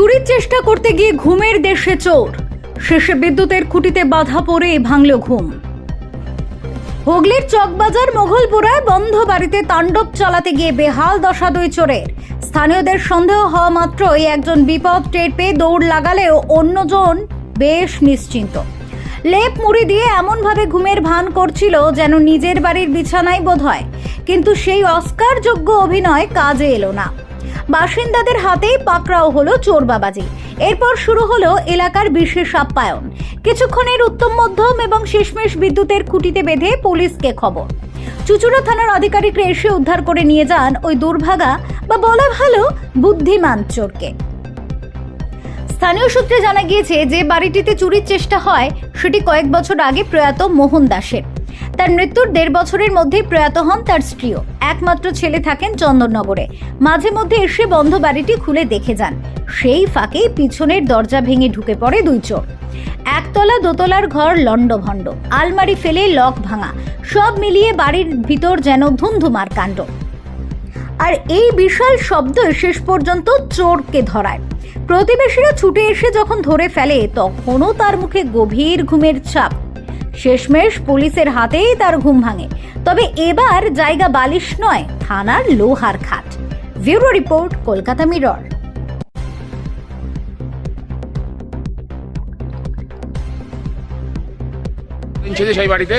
চুরির চেষ্টা করতে গিয়ে ঘুমের দেশে চোর। শেষে বিদ্যুতের খুঁটিতে বাধা পড়ে ভাঙল ঘুম। হুগলির চকবাজার মোঘলপুরায় বন্ধ বাড়িতে তাণ্ডব চালাতে গিয়ে বেহাল দশা দুই চোরের। স্থানীয়দের সন্দেহ হওয়া মাত্রই একজন বিপদ টের পেয়ে দৌড় লাগালেও অন্যজন বেশ নিশ্চিন্ত। লেপ মুড়ি দিয়ে এমনভাবে ঘুমের ভান করছিল যেন নিজের বাড়ির বিছানাই বোধ হয় কিন্তু সেই অস্কারযোগ্য অভিনয় কাজে এলো না। বাসিন্দাদের হাতেই পাকড়াও হলো চোর বাবাজি। এরপর শুরু হলো এলাকার বিশেষ আপ্যায়ন। কিছুক্ষণের উত্তম মধ্যম এবং শেষমেশ বিদ্যুতের খুঁটিতে বেঁধে পুলিশকে খবর। চুচুড়া থানার আধিকারিকরা এসে উদ্ধার করে নিয়ে যান ওই দুর্ভাগা বা বলা ভালো বুদ্ধিমান চোরকে। স্থানীয় সূত্রে জানা গিয়েছে, যে বাড়িটিতে চুরির চেষ্টা হয়, সেটি কয়েক বছর আগে প্রয়াত মোহন দাসের। তার মৃত্যুর দেড় বছরের মধ্যেই প্রয়াত হন তার স্ত্রীও। একমাত্র ছেলে থাকেন চন্দননগরে। মাঝে মধ্যে এসে বন্ধ বাড়িটি খুলে দেখে যান। সেই ফাঁকে পিছনের দরজা ভেঙে ঢুকে পড়ে দুই চোর একতলা দোতলার ঘর লণ্ডভণ্ড। আলমারি ফেলে লক ভাঙা। সব মিলিয়ে বাড়ির ভিতর যেন ধুমধুমার কাণ্ড। আর এই বিশাল শব্দ শেষ পর্যন্ত চোরকে ধরায়। প্রতিবেশীরা ছুটে এসে যখন ধরে ফেলে, তখনও তার মুখে গভীর ঘুমের ছাপ। শেষমেশ পুলিশের হাতেই তার ঘুম ভাঙে। তবে এবার জায়গা বালিশ নয়, থানার লোহার খাট। Bureau report, Kolkata Mirror. ছিল সেই বাড়িতে?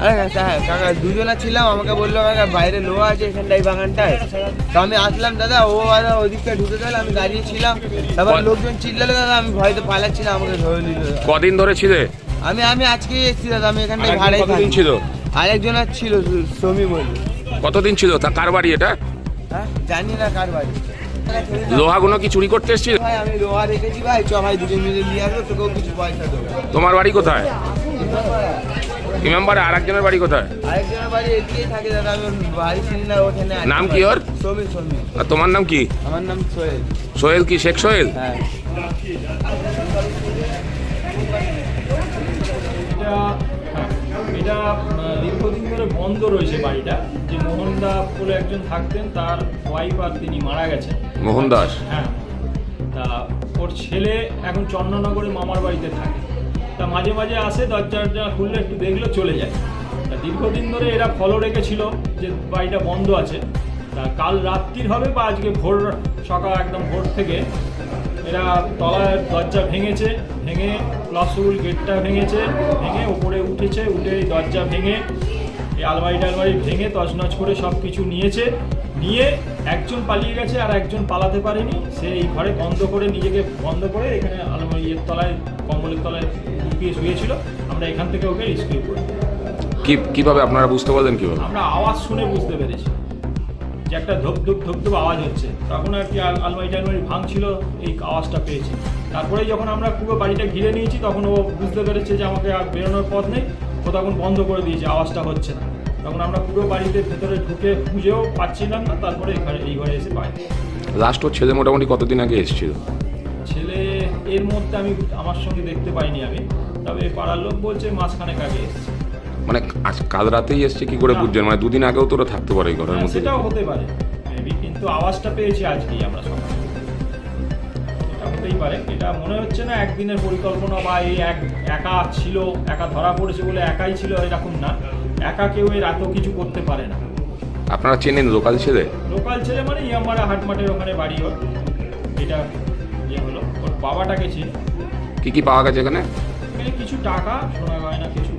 হ্যাঁ কাকা দুজনা ছিলাম আমাকে বলল কাকা বাইরে লোহা আছে এখানটাই বাগানটায়। তো আমি আসলাম দাদা ও দাদা ওদিকটা ঢুকে গেল আমি দাঁড়িয়ে ছিলাম। তারপর লোকজন চিল্লালো দাদা আমি ভয়তে পালাচ্ছিলাম আমাকে ধরে নিল। কদিন ধরে ছিলে? আমি আমি আজকে এসেছি দাদা আমি এখানটায় আরেকজন ভাড়াই কতদিন ছিল? আরেকজন আর ছিল সমী বলে কতদিন ছিল? তা কার বাড়ি এটা? হ্যাঁ জানি না কার বাড়ি। লোহাগুলো কি চুরি করতে এসেছিল? ভাই আমি লোহা রেখেছি ভাই চ ভাই দুজন মিলে নিয়ে আসব তোকেও কিছু পয়সা দেবো। তোমার বাড়ি কোথায়? ইমামবাড়ে আর একজনের বাড়ি কোথায়? আরেকজনের বাড়ি এদিকেই থাকে দাদা আমি ওর বাড়ি চিনি না ওখানে আছে। নাম কি ওর? সমী সমী আর তোমার নাম কি? আমার নাম সোহেল। সোহেল কি শেখ সোহেল? হ্যাঁ। এটা এটা আহ, দীর্ঘদিন ধরে বন্ধ রয়েছে বাড়িটা। যে মোহনদা বলে একজন থাকতেন তার ওয়াইফ আর তিনি মারা গেছেন। মোহন দাস? হ্যাঁ। তা ওর ছেলে এখন চন্দ্রনগরে মামার বাড়িতে থাকে। তা মাঝে মাঝে আসে দরজা খুললে একটু দেখল চলে যায়। তা দীর্ঘদিন ধরে এরা ফলো রেখেছিল যে বাড়িটা বন্ধ আছে। তা কাল রাত্রির হবে বা আজকে ভোর, সকাল একদম ভোর থেকে এরা তলার দরজা ভেঙেছে, ভেঙে প্লাসুল গেটটা ভেঙেছে, ভেঙে ওপরে উঠেছে, উঠে দরজা ভেঙে, এই আলমারি টালমারি ভেঙে তছনছ করে সব কিছু নিয়েছে। নিয়ে একজন পালিয়ে গেছে আর একজন পালাতে পারেনি। সে এই ঘরে বন্ধ করে নিজেকে বন্ধ করে এখানে আলমারি তলায়, কম্বলের তলায় লুকিয়ে শুয়েছিল আমরা এখান থেকে ওকে রিস্কিউ করি কি কীভাবে আপনারা বুঝতে পারলেন কীভাবে? আমরা আওয়াজ শুনে বুঝতে পেরেছি। যে একটা ধপ ধপ ধপ ধপ আওয়াজ হচ্ছে। তখন আর কি আল- আলমারি টালমারি ভাঙছিল এই আওয়াজটা পেয়েছি। তারপরে যখন আমরা পুরো বাড়িটা ঘিরে নিয়েছি তখন ও বুঝতে পেরেছে যে আমাকে আর বেরোনোর পথ নেই। ও তখন বন্ধ করে দিয়েছে আওয়াজটা হচ্ছে না। তখন আমরা পুরো বাড়িতে ভেতরে ঢুকে খুঁজেও পাচ্ছিলাম না তারপরে এখানে এই ঘরে এসে পাই। লাস্ট ওর ছেলে মোটামুটি কতদিন আগে এসেছিল? ছেলে এর মধ্যে আমি আমার সঙ্গে দেখতে পাইনি আমি। তবে পাড়ার লোক বলছে মাঝখানে আগে এসেছে। মানে আজ কাল রাতেই এসছে কি করে। বুঝছেন মানে দুদিন আগেও তোরা থাকতে পারে এই ঘরের হ্যাঁ, মধ্যে। সেটাও হতে পারে। মেবি কিন্তু আওয়াজটা পেয়েছি আজকেই আমরা সকালে এটা হতেই পারে। এটা মনে হচ্ছে না একদিনের পরিকল্পনা বা এই এক একা ছিল একা ধরা পড়েছে বলে একাই ছিল এরকম না। একা কেউ এর এত কিছু করতে পারে না। আপনারা চেনেন লোকাল ছেলে? লোকাল ছেলে মানে ইয়ামারা হাটমাটের ওখানে বাড়ি ওর। এটা ইয়ে হলো ওর বাবাটাকে চিনি। কি কি পাওয়া গেছে এখানে? এখানে কিছু টাকা শোনা কিছু।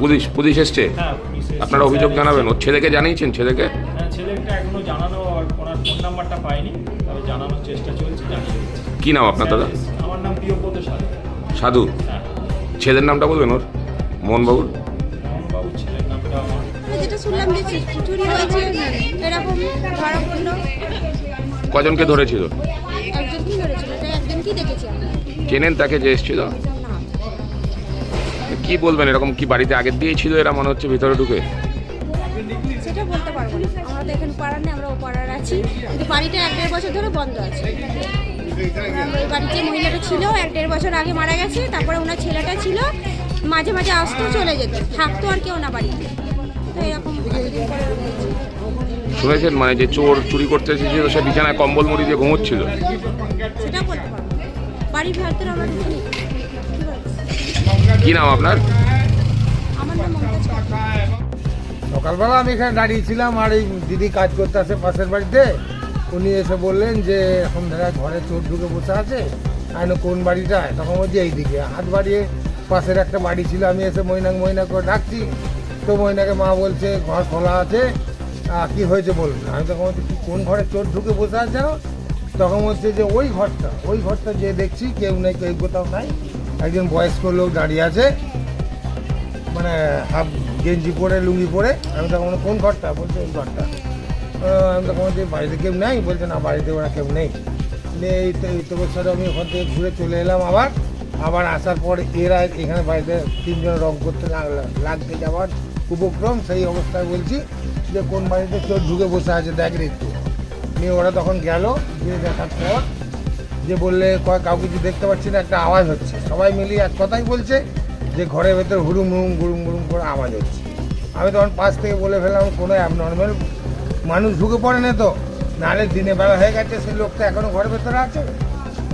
পুলিশ পুলিশ এসছে? হ্যাঁ পুলিশ এসেছে, আপনারা অভিযোগ জানাবেন? ওর ছেলেকে জানিয়েছেন ছেলেকে? হ্যাঁ ছেলেটা এখনও জানানো আর ওনার ফোন নাম্বারটা পাইনি। তবে জানানোর চেষ্টা চলছে জানিয়ে দিচ্ছি। কি নাম আপনার দাদা? আমার নাম প্রিয়ব্রত সাধু সাধু? হ্যাঁ। ছেলের নামটা বলবেন ওর? মোহনবাবুর? মোহনবাবু ছেলের নামটা আমার। আমি যেটা শুনলাম যে চুরি হয়েছে এরকম ধরা পড়ল কজনকে ধরেছিল? একজনকেই ধরেছিল এটা একজনকেই দেখেছি আমরা। চেনেন তাকে যে এসেছিল? কি বলবেন? এরকম কি বাড়িতে আগের দিয়েই ছিল এরা মনে হচ্ছে ভিতরে ঢুকে? সেটা বলতে পারব না। আমরা তো এখানে পাড়ার নেই আমরা ও পাড়ার আছি। কিন্তু বাড়িটা এক দেড় বছর ধরে বন্ধ আছে। আমরা ওই বাড়িতে মহিলাটা ছিল এক দেড় বছর আগে মারা গেছে তারপরে ওনার ছেলেটা ছিল। মাঝে মাঝে আসতো চলে যেত। থাকতো আর কেউ না বাড়িতে। তো এরকম। শুনেছেন? মানে যে চোর চুরি করতে এসেছিল সে বিছানায় কম্বল মুড়ি দিয়ে ঘুমোচ্ছিল। সেটা বলতে পারব বাড়ির ভেতরে আমরা ঢুকিনি? কি নাম আপনার। সকালবেলা আমি এখানে দাঁড়িয়েছিলাম আর এই দিদি কাজ করতে আসে পাশের বাড়িতে। উনি এসে বললেন যে এখন দেখা ঘরে চোর ঢুকে বসে আছে। আমি কোন বাড়িটায়? তখন বলছি এইদিকে। হাত বাড়িয়ে পাশের একটা বাড়ি ছিল আমি এসে ময়নাক ময়না করে ডাকছি। তো ময়নাকে মা বলছে ঘর খোলা আছে। কি হয়েছে বলুন? আমি তখন বলছি "কি, কোন ঘরে চোর ঢুকে বসে আছে? জানো তখন বলছে যে ওই ঘরটা ওই ঘরটা যে দেখছি কেউ নেই কেউ কোথাও নাই। একজন বয়স্ক লোক দাঁড়িয়ে আছে। মানে হাফ গেঞ্জি পরে, লুঙ্গি পরে। আমি তখন কোন ঘরটা? বলছে, এই ঘরটা। আমি তখন বলছি, বাড়িতে কেউ নেই? বলছে, না, বাড়িতে ওরা কেউ নেই। এই তো বছর আমি ওখান থেকে ঘুরে চলে এলাম আবার। আবার আসার পর এরা এখানে বাড়িতে তিনজন রং করতে লাগ- লাগতে যাওয়ার উপক্রম, সেই অবস্থায় বলছি যে, কোন বাড়িতে? চোর ঢুকে বসে আছে, দেখ একটু। নিয়ে ওরা তখন গেল, গিয়ে দেখার পর যে বললে কাউকে কিছু দেখতে পাচ্ছি না, একটা আওয়াজ হচ্ছে। সবাই মিলিয়ে এক কথাই বলছে যে ঘরের ভেতর হুড়ুম হুড়ুম গুড়ুম গুড়ুম করে আওয়াজ হচ্ছে। আমি তখন পাশ থেকে বলে ফেললাম, কোনো অ্যাবনর্মাল মানুষ ঢুকে পড়ে না তো? নাহলে দিনে বেলা হয়ে গেছে, সেই লোকটা এখনও ঘরের ভেতরে আছে।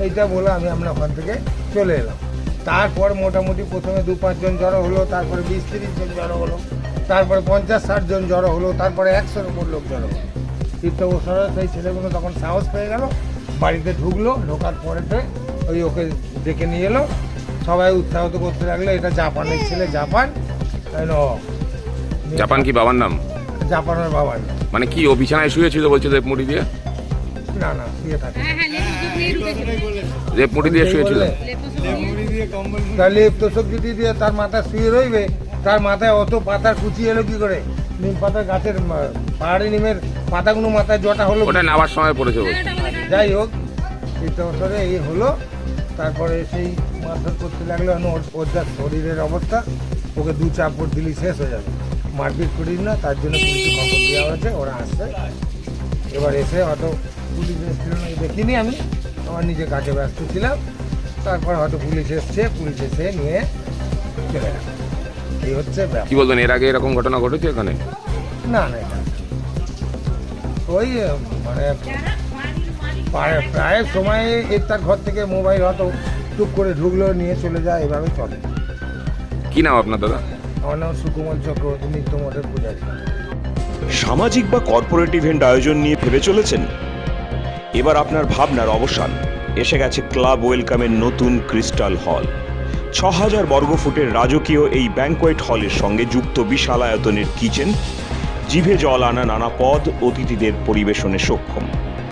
এইটা বলে আমি আমরা ওখান থেকে চলে এলাম। তারপর মোটামুটি প্রথমে দু পাঁচজন জড়ো হলো, তারপরে বিশ তিরিশ জন জড়ো হলো, তারপরে পঞ্চাশ ষাট জন জড়ো হলো, তারপরে একশোর উপর লোক জড়ো হলো। তীর্থ সেই ছেলেগুলো তখন সাহস পেয়ে গেল বাড়িতে ঢুকলো ঢোকার পরেতে ওই ওকে ডেকে নিয়ে এলো। সবাই উৎসাহিত করতে লাগল এটা জাপানের ছেলে জাপান। জাপান কি বাবার নাম? জাপানের বাবার নাম। মানে কি ও বিছানায় শুয়েছিল বলছে রেপ মুড়ি দিয়ে? না না শুয়ে থাকে। রেপ মুড়ি দিয়ে শুয়েছিল? তাহলে তোষক যদি দিয়ে তার মাথা শুয়ে রইবে তার মাথায় অত পাতা কুচি এলো কি করে? নিম পাতা গাছের পাহাড়ি নিমের পাতাগুলো মাথায় জটা হলো ওটা নামার সময় পড়েছে বলছে। যাই হোক তীর্থবসরে এই হলো। তারপরে সেই মারধর করতে লাগল ওর- ওর যা শরীরের অবস্থা ওকে দু চাপড় দিলি শেষ হয়ে যাবে। মারপিট করিস না তার জন্য পুলিশে খবর দেওয়া হয়েছে ওরা আসছে। এবার এসে হয়তো পুলিশ এসেছিল না দেখিনি আমি। আমার নিজে কাজে ব্যস্ত ছিলাম। তারপর হয়তো পুলিশ এসছে পুলিশ এসে নিয়ে চলে গেল। এই হচ্ছে কি বলবেন এর আগে এরকম ঘটনা ঘটেছে এখানে? না না এটা ওই মানে প্রায় প্রায় সময় এর তার ঘর থেকে মোবাইল হয়তো টুক করে ঢুকলো নিয়ে চলে যায় এভাবে চলে। কি নাম আপনার দাদা? আমার নাম সুকুমার চক্রবর্তী নিত্য মঠের পূজারী। সামাজিক বা কর্পোরেট ইভেন্ট আয়োজন নিয়ে ভেবে চলেছেন? এবার আপনার ভাবনার অবসান। এসে গেছে ক্লাব ওয়েলকামের নতুন ক্রিস্টাল হল। ছ হাজার বর্গফুটের রাজকীয় এই ব্যাংকোয়েট হলের সঙ্গে যুক্ত বিশাল আয়তনের কিচেন জিভে জল আনা নানা পদ অতিথিদের পরিবেশনে সক্ষম।